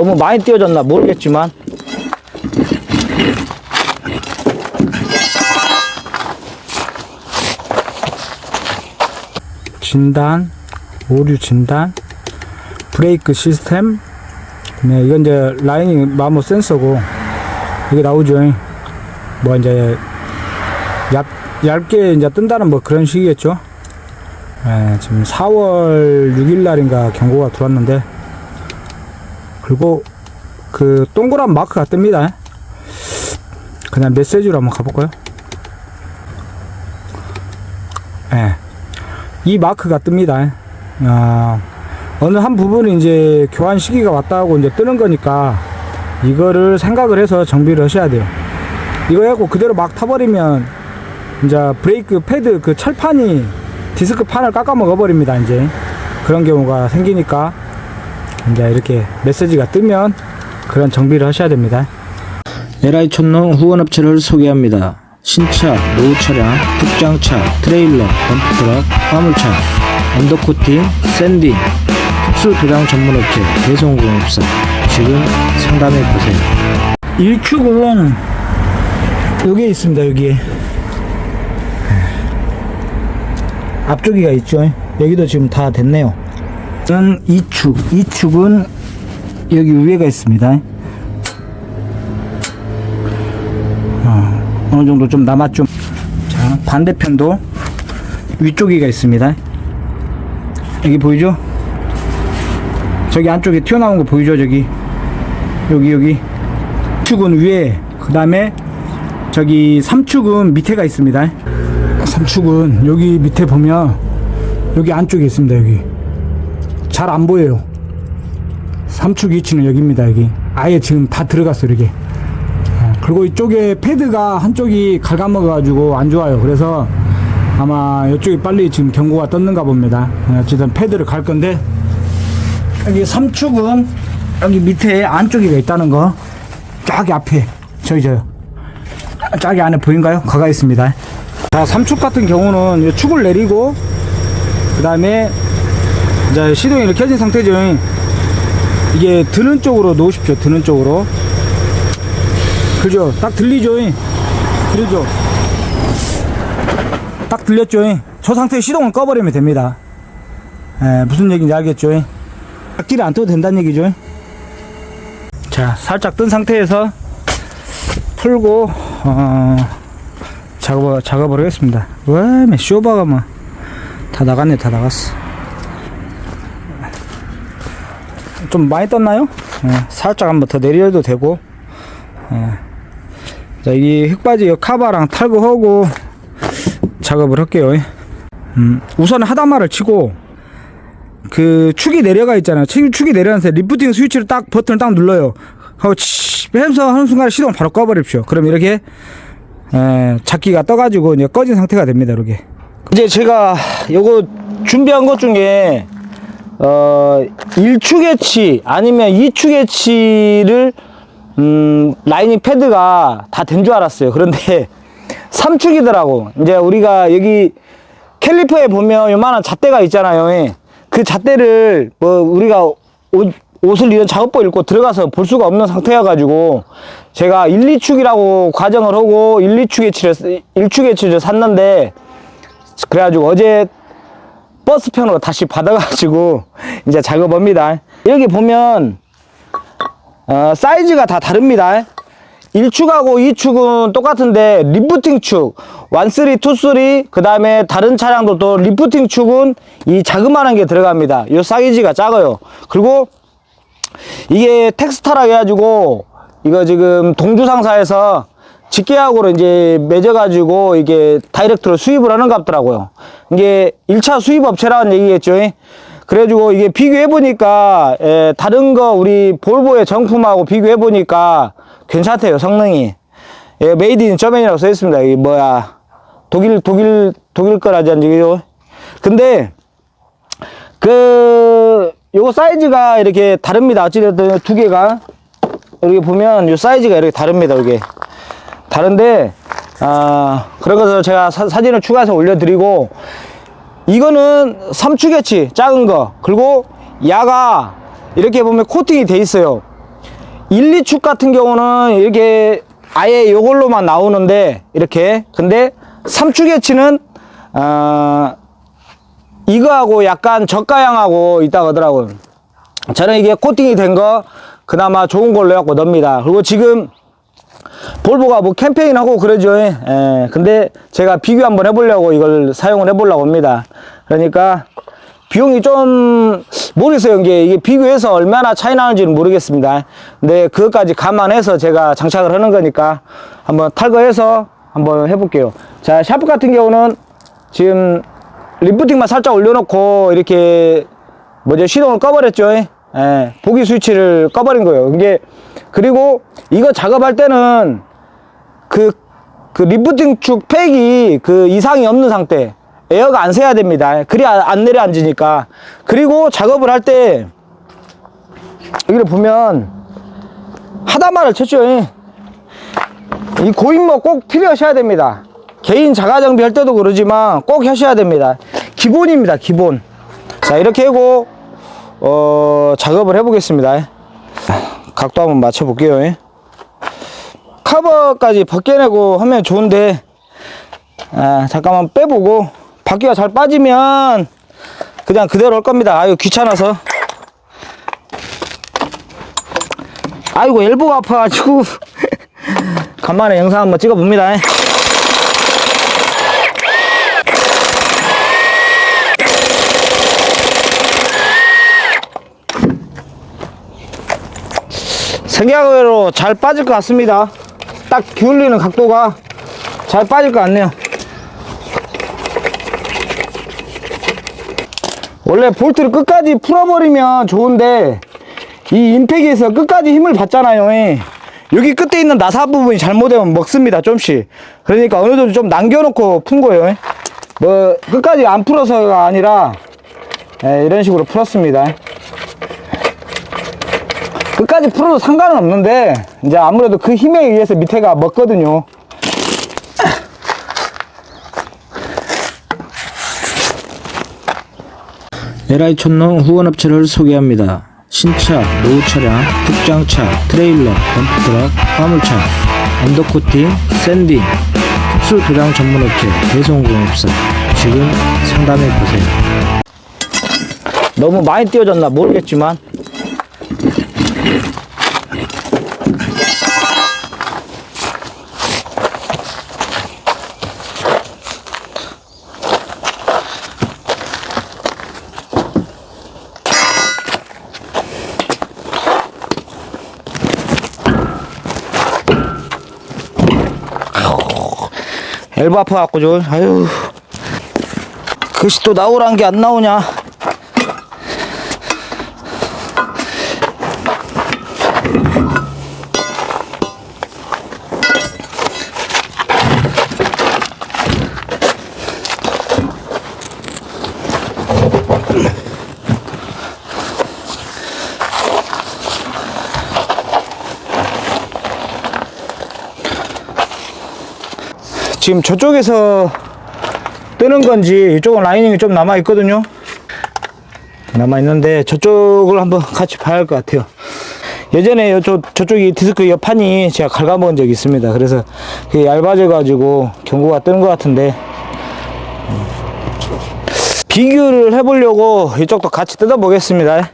너무 많이 띄워졌나 모르겠지만 진단, 오류 진단, 브레이크 시스템, 네, 이건 이제 라이닝 마모 센서고, 이게 나오죠. 뭐 이제 얇, 얇게 이제 뜬다는 뭐 그런 식이겠죠. 예, 지금 4월 6일 날인가 경고가 들어왔는데, 그리고 그 동그란 마크가 뜹니다. 그냥 메시지로 한번 가볼까요? 예. 이 마크가 뜹니다. 아, 어느 한 부분이 이제 교환 시기가 왔다고 이제 뜨는 거니까 이거를 생각을 해서 정비를 하셔야 돼요. 이거 해갖고 그대로 막 타버리면 이제 브레이크 패드 그 철판이 디스크 판을 깎아 먹어버립니다. 이제 그런 경우가 생기니까 이제 이렇게 메시지가 뜨면 그런 정비를 하셔야 됩니다. 에라이 촌농 후원업체를 소개합니다. 신차, 노후 차량, 특장차, 트레일러, 덤프트럭, 화물차, 언더코팅, 샌딩, 특수 도장 전문업체 대성공업사 지금 상담해 보세요. 1축은 여기에 있습니다. 여기에 앞쪽이가 있죠. 여기도 지금 다 됐네요. 는 2축, 2축은 여기 위에가 있습니다. 어, 어느 정도 좀 남았죠. 자, 반대편도 위쪽이가 있습니다. 여기 보이죠? 저기 안쪽에 튀어나온 거 보이죠? 저기. 여기, 여기. 축은 위에, 그 다음에 저기 3축은 밑에가 있습니다. 3축은 여기 밑에 보면 여기 안쪽에 있습니다. 여기. 잘 안 보여요. 3축 위치는 여기입니다. 여기. 아예 지금 다 들어갔어, 요 이렇게. 그리고 이쪽에 패드가 한쪽이 갉아먹어가지고 안 좋아요. 그래서 아마 이쪽이 빨리 지금 경고가 떴는가 봅니다. 네, 어쨌든 패드를 갈 건데 여기 3축은 여기 밑에 안쪽이가 있다는 거 저기 앞에 저기 저요 저기 안에 보인가요? 가가 있습니다. 자 3축 같은 경우는 이 축을 내리고 그 다음에 이제 시동이 이렇게 켜진 상태죠. 이게 드는 쪽으로 놓으십시오. 드는 쪽으로. 그죠? 딱 들리죠? 그러죠? 딱 들렸죠? 저 상태에 시동을 꺼버리면 됩니다. 에, 무슨 얘기인지 알겠죠? 악기를 안 떠도 된다는 얘기죠? 자, 살짝 뜬 상태에서 풀고, 어, 작업, 작업을 하겠습니다. 와, 매 쇼바가 뭐, 다 나갔네, 다 나갔어. 좀 많이 떴나요? 예, 살짝 한번 더 내려도 되고, 예. 자, 이 흙바지 이 카바랑 탈거하고 작업을 할게요. 음, 우선 하단말을 치고 그 축이 내려가 있잖아요. 축, 축이 내려가면서 리프팅 스위치를 딱 버튼을 딱 눌러요. 하고 치 하면서 하는 순간에 시동 바로 꺼버립시오. 그럼 이렇게 에, 잡기가 떠가지고 이제 꺼진 상태가 됩니다. 이렇게. 이제 제가 요거 준비한 것 중에 어 1축의 아니면 2축의 를 음, 라이닝 패드가 다 된 줄 알았어요. 그런데 3축이더라고. 이제 우리가 여기 캘리퍼에 보면 요만한 잣대가 있잖아요. 그 잣대를 뭐 우리가 옷, 옷을 이런 작업복 입고 들어가서 볼 수가 없는 상태여가지고 제가 1, 2축이라고 과정을 하고 1, 2축의 칠을, 1축의 칠을 샀는데 그래가지고 어제 버스 편으로 다시 받아가지고 이제 작업합니다. 여기 보면 어, 사이즈가 다 다릅니다. 1축하고 2축은 똑같은데 리프팅 축, 1, 3, 2, 3, 그 다음에 다른 차량도 또 리프팅 축은 이 자그마한 게 들어갑니다. 이 사이즈가 작아요. 그리고 이게 텍스타라 해가지고 이거 지금 동주상사에서 직계약으로 이제 맺어가지고 이게 다이렉트로 수입을 하는 것 같더라고요. 이게 1차 수입 업체라는 얘기겠죠. 그래가지고 이게 비교해보니까, 에, 다른 거 우리 볼보의 정품하고 비교해보니까 괜찮대요, 성능이. 예, 메이드 인 저맨이라고 써있습니다. 이 뭐야. 독일, 독일, 독일 거라지 않지요? 근데, 그, 요거 사이즈가 이렇게 다릅니다. 어찌됐든 두 개가. 여기 보면 요 사이즈가 이렇게 다릅니다, 이게. 다른데, 아, 것을 제가 사, 사진을 추가해서 올려드리고, 이거는 삼축개치 작은 거 그리고 야가 이렇게 보면 코팅이 돼 있어요 1, 2축 같은 경우는 이렇게 아예 요걸로만 나오는데 이렇게 근데 3축 해치는 어, 이거하고 약간 저가향하고 있다고 하더라고요. 저는 이게 코팅이 된 거 그나마 좋은 걸로 해갖고 넣습니다. 그리고 지금 볼보가 뭐 캠페인하고 그러죠. 예. 근데 제가 비교 한번 해보려고 이걸 사용을 해보려고 합니다. 그러니까 비용이 좀 모르겠어요. 이게, 이게 비교해서 얼마나 차이 나는지는 모르겠습니다. 근데 그것까지 감안해서 제가 장착을 하는 거니까 한번 탈거해서 한번 해볼게요. 자, 샤프 같은 경우는 지금 리프팅만 살짝 올려놓고 이렇게 뭐죠 시동을 꺼버렸죠. 예, 보기 스위치를 꺼버린 거예요. 이게 그리고 이거 작업할 때는 그, 그 리프팅 축 팩이 그 이상이 없는 상태. 에어가 안 새야 됩니다. 그래야 안 내려앉으니까. 그리고 작업을 할 때, 여기를 보면, 하단말을 쳤죠. 이 고인모 꼭 필요하셔야 됩니다. 개인 자가 정비 할 때도 그러지만 꼭 하셔야 됩니다. 기본입니다. 기본. 자, 이렇게 하고, 어, 작업을 해보겠습니다. 각도 한번 맞춰볼게요. 커버까지 벗겨내고 하면 좋은데 아, 잠깐만 빼보고 바퀴가 잘 빠지면 그냥 그대로 할 겁니다 아유 귀찮아서 아이고 엘보가 아파가지고 간만에 영상 한번 찍어봅니다 생각외로 잘 빠질 것 같습니다. 딱 기울리는 각도가 잘 빠질 것 같네요. 원래 볼트를 끝까지 풀어버리면 좋은데 이 임팩에서 끝까지 힘을 받잖아요. 예. 여기 끝에 있는 나사 부분이 잘못되면 먹습니다. 좀씩. 그러니까 어느 정도 좀 남겨놓고 푼 거예요. 예. 뭐 끝까지 안 풀어서가 아니라 예, 이런 식으로 풀었습니다. 끝까지 풀어도 상관은 없는데 이제 아무래도 그 힘에 의해서 밑에가 먹거든요 LI 촌농 후원업체를 소개합니다. 신차, 노후 차량, 특장차, 트레일러, 덤프트럭, 화물차, 엔더코팅, 샌딩, 특수 도장 전문업체, 배송공업사. 지금 상담해 보세요. 너무 많이 띄워졌나 모르겠지만 엘보 아파갖고 저 아유. 글씨 또 나오란 게 안 나오냐 지금 저쪽에서 뜨는 건지 이쪽은 라이닝이 좀 남아 있거든요. 남아 있는데 저쪽을 한번 같이 봐야 할 것 같아요. 예전에 요쪽 저쪽이 디스크 옆판이 제가 갉아먹은 적이 있습니다. 그래서 그게 얇아져 가지고 경고가 뜨는 것 같은데 비교를 해보려고 이쪽도 같이 뜯어 보겠습니다.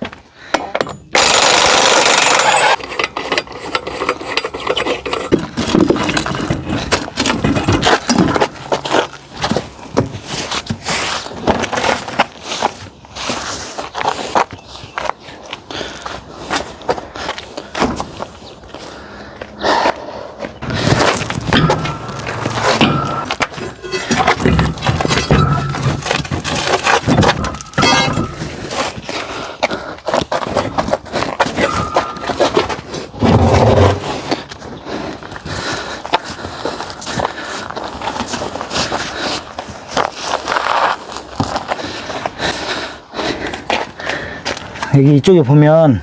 여기 이쪽에 보면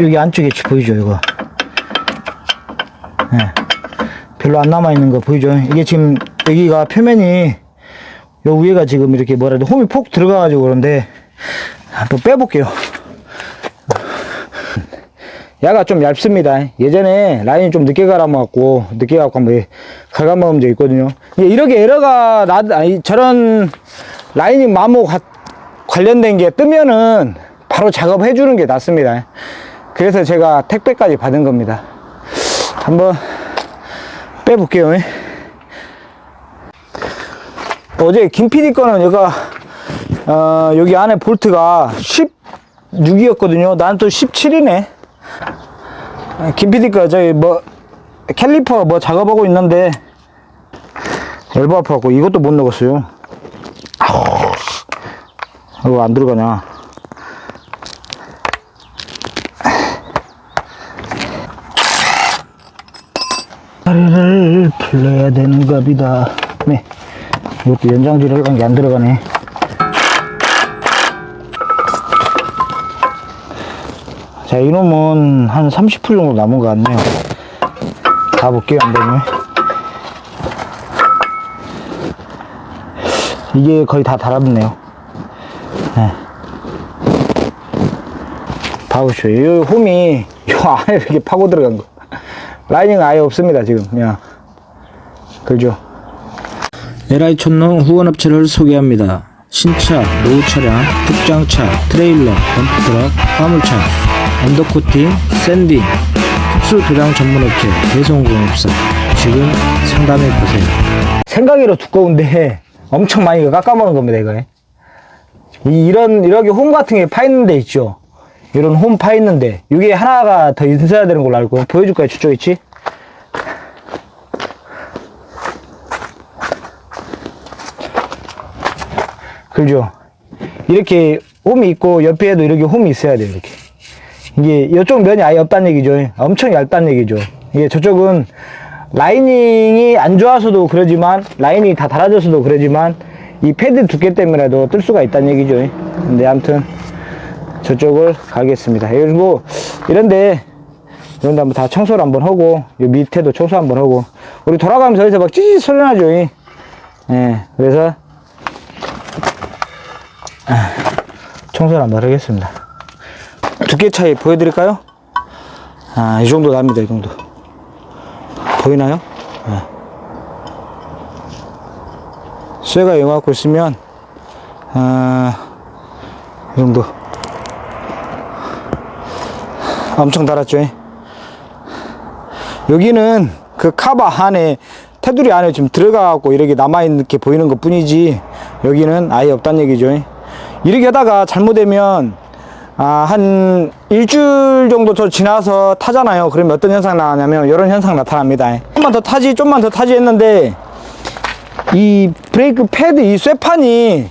여기 안쪽에 보이죠 이거 예. 별로 안 남아 있는 거 보이죠 이게 지금 여기가 표면이 요 위에가 지금 이렇게 뭐라 돼 홈이 폭 들어가 가지고 그런데 한번 빼볼게요 야가 좀 얇습니다. 예전에 라인이 좀 늦게 갈아먹었고, 늦게 갖고 한번 갈아먹은 적 있거든요. 이렇게 에러가 나, 아니, 저런 라이닝 마모 가- 관련된 게 뜨면은 바로 작업해 주는 게 낫습니다. 그래서 제가 택배까지 받은 겁니다. 한번 빼볼게요. 어제 김 PD 거는 얘가 어, 여기 안에 볼트가 16이었거든요. 난 또 17이네. 김 PD 거 저기 뭐 캘리퍼 뭐 작업하고 있는데 엘보 아파갖고 이것도 못 넣었어요. 아우, 이거 안 들어가냐? 다리를 풀려야 되는 겁이다. 네. 이것도 연장지를 한게안 들어가네. 자, 이놈은 한 30풀 정도 남은 것 같네요. 가볼게요, 한번. 이게 거의 다 달았네요. 봐보시오. 이 홈이, 요 안에 이렇게 파고 들어간 거. 라이닝 아예 없습니다, 지금. 그냥. 그죠? LI 촌농 후원업체를 소개합니다. 신차, 노후 차량, 특장차, 트레일러, 덤프트럭, 화물차, 엔더코팅, 샌딩, 특수 도장 전문업체, 배송공업사. 지금 상담해보세요. 생각외로 두꺼운데 엄청 많이 깎아먹은 겁니다, 이거. 이, 이런, 이렇게 홈 같은 게 파 있는 데 있죠? 이런 홈 파 있는데, 이게 하나가 더 있어야 되는 걸로 알고, 보여줄까요? 저쪽 있지? 그죠? 이렇게 홈이 있고, 옆에도 이렇게 홈이 있어야 돼요, 이렇게. 이게 이쪽 면이 아예 없다는 얘기죠. 엄청 얇다는 얘기죠. 이게 저쪽은 라이닝이 안 좋아서도 그러지만 라인이 다 달아져서도 그러지만 이 패드 두께 때문에도 뜰 수가 있다는 얘기죠. 근데 아무튼 저쪽을 가겠습니다. 그리고 이런데 이런데 한번 다 청소를 한번 하고 이 밑에도 청소 한번 하고 우리 돌아가면서 여기서 막 찌릿 소리 나죠. 예. 그래서 아, 청소를 한번 하겠습니다. 두께 차이 보여드릴까요? 아, 이 정도 납니다, 이 정도. 보이나요? 네. 쇠가 이만큼 있으면, 아, 이 정도. 엄청 달았죠? 여기는 그 카바 안에, 테두리 안에 지금 들어가갖고 이렇게 남아있는 게 보이는 것 뿐이지, 여기는 아예 없다는 얘기죠. 이렇게 하다가 잘못되면, 아, 한 일주일 정도 더 지나서 타잖아요. 그러면 어떤 현상 나냐면 이런 현상 나타납니다. 좀만 더 타지, 좀만 더 타지 했는데 이 브레이크 패드 이 쇠판이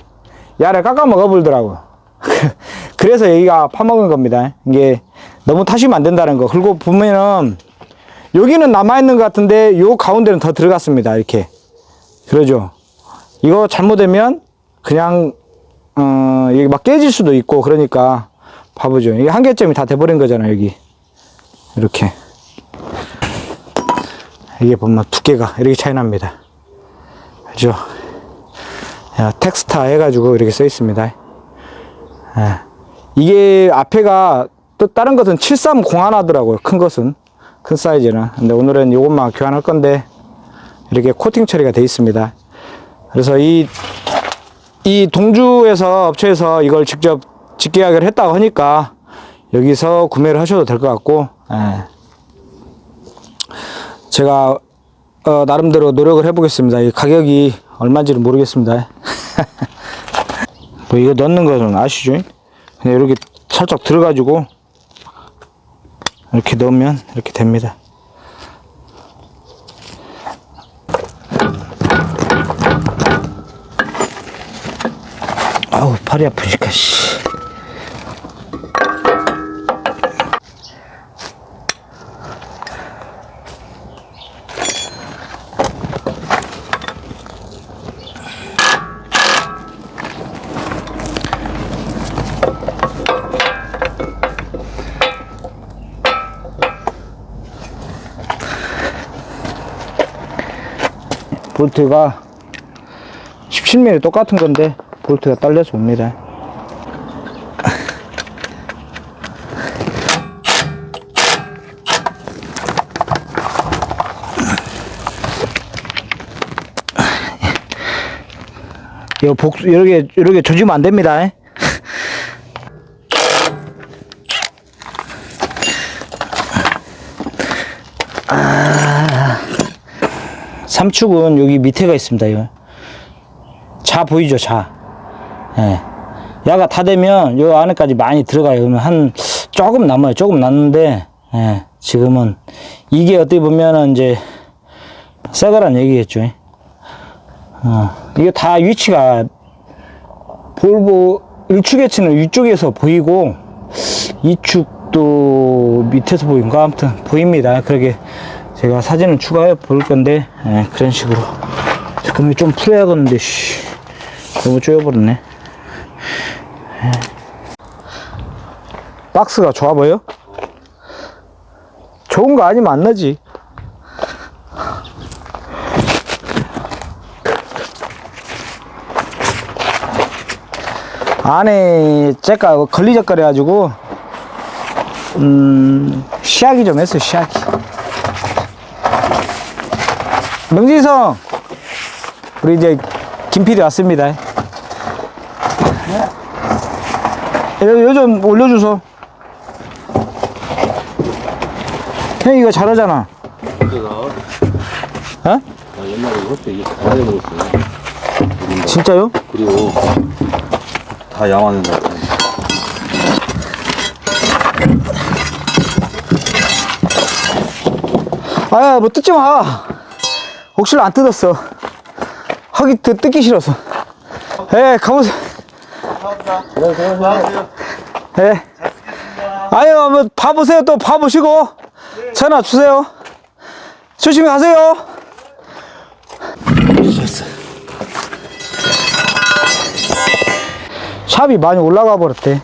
야를 깎아 먹어버리더라고요. 그래서 여기가 파먹은 겁니다. 이게 너무 타시면 안 된다는 거. 그리고 보면은 여기는 남아있는 것 같은데 요 가운데는 더 들어갔습니다. 이렇게. 그러죠. 이거 잘못되면 그냥 어, 이게 막 깨질 수도 있고, 그러니까, 봐보죠. 이게 한 개점이 다 돼버린 거잖아요, 여기. 이렇게. 이게 보면 두께가 이렇게 차이 납니다. 그죠? 야, 텍스타 해가지고 이렇게 써 있습니다. 예. 이게 앞에가 또 다른 것은 730 하나더라고요. 큰 것은. 큰 사이즈는. 근데 오늘은 이것만 교환할 건데, 이렇게 코팅 처리가 돼 있습니다. 그래서 이 이 동주에서 업체에서 이걸 직접 직계약을 했다고 하니까 여기서 구매를 하셔도 될 것 같고 예. 제가 어, 나름대로 노력을 해보겠습니다. 이 가격이 얼마인지는 모르겠습니다. 뭐 이거 넣는 거는 아시죠? 그냥 이렇게 살짝 들어가지고 이렇게 넣으면 이렇게 됩니다. 아우 팔이 아프니까 씨. 볼트가 17mm 똑같은 건데 볼트가 딸려서 옵니다 이거 복수 이렇게, 이렇게 조지면 안 됩니다. 삼축은 여기 밑에가 있습니다. 이거. 자 보이죠, 자. 예. 야가 다 되면 요 안에까지 많이 들어가요. 그러면 한 조금 남아요. 조금 남는데 예. 지금은 이게 어떻게 보면은 이제 새 거란 얘기겠죠. 어. 이게 다 위치가 볼보 1축에치는 위쪽에서 보이고 2축도 밑에서 보인가 아무튼 보입니다. 그렇게 제가 사진을 추가해 볼 건데 예, 그런 식으로 잠깐만 좀 풀어야겠는데 씨. 너무 쪼여버렸네. 예. 박스가 좋아 보여? 좋은 거 아니면 안 나지. 안에 제가 걸리적거려 가지고 음 시약이 좀 했어 시약이 명진성 우리 이제 김PD 왔습니다 요, 요좀 올려주소 형 이거 잘하잖아 어? 나 옛날에 그때 이게 다 해먹었어요. 진짜요? 그리고 다 양화는 거 같아요. 아야 뭐 뜯지 마 혹시나 안 뜯었어. 하기 뜯- 뜯기 싫어서. 예 가보세요 예. 아유 뭐 봐보세요. 또 봐보시고. 전화 주세요. 조심히 가세요. 샵이 많이 올라가 버렸대.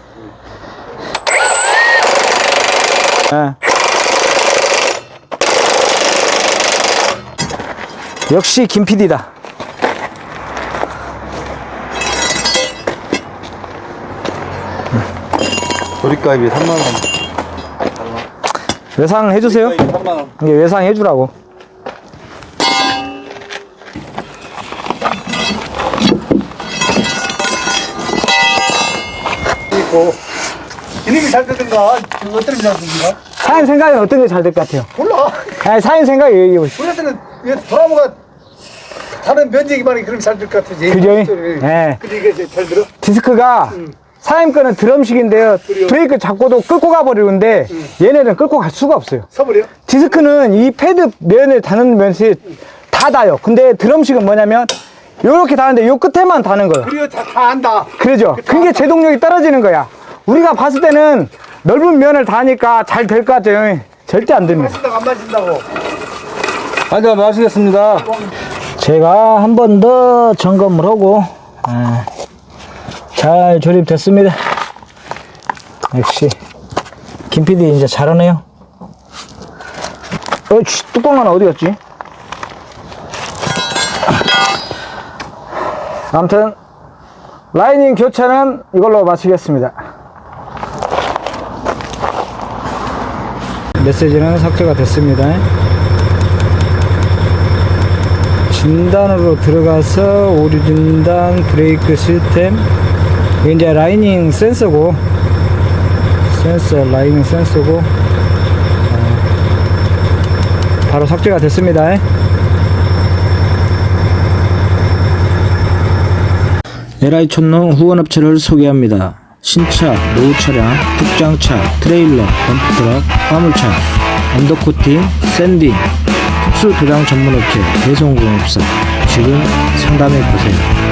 예. 역시 김 PD다. 조립가입이 3만 원. 외상 해주세요. 3만 원. 이게 외상 해주라고. 있고 이놈이 잘 되든가 어떤 놈이 잘 되든가 사장님 생각엔 어떤 게 잘 될 것 같아요? 몰라 아니, 사장님 생각 얘기해 보시죠. 우리한테는 이게 드라마가 다른 면적이만이 그럼 잘될것 같지 그죠? 예. 예. 근데 이게 이제 잘 들어? 디스크가 사장님 거는 드럼식인데요. 브레이크 잡고도 끌고 가버리는데 얘네는 끌고 갈 수가 없어요. 서버려? 디스크는 이 패드 면을 다는 면이 다 닿아요. 근데 드럼식은 뭐냐면 요렇게 닿는데 요 끝에만 닿는 거예요. 그리고 다, 다 안다 그러죠. 그게 제동력이 떨어지는 거야. 우리가 봤을 때는 넓은 면을 다니까 잘 될 것 같아요. 절대 안 됩니다. 안 마신다고 한잔 마시겠습니다. 제가 한 번 더 점검을 하고 아, 잘 조립됐습니다. 역시 김 PD 이제 잘하네요. 어, 씨, 뚜껑 하나 어디 갔지? 아무튼 라이닝 교체는 이걸로 마치겠습니다. 메시지는 삭제가 됐습니다. 진단으로 들어가서 오류 진단 브레이크 시스템 이게 이제 라이닝 센서고 센서 라이닝 센서고 어, 바로 삭제가 됐습니다 LI 촌농 후원업체를 소개합니다. 신차, 노후 차량, 특장차, 트레일러, 덤프트럭, 화물차, 엔더코팅, 샌딩, 특수 도장 전문 업체, 배송공업사. 지금 상담해 보세요.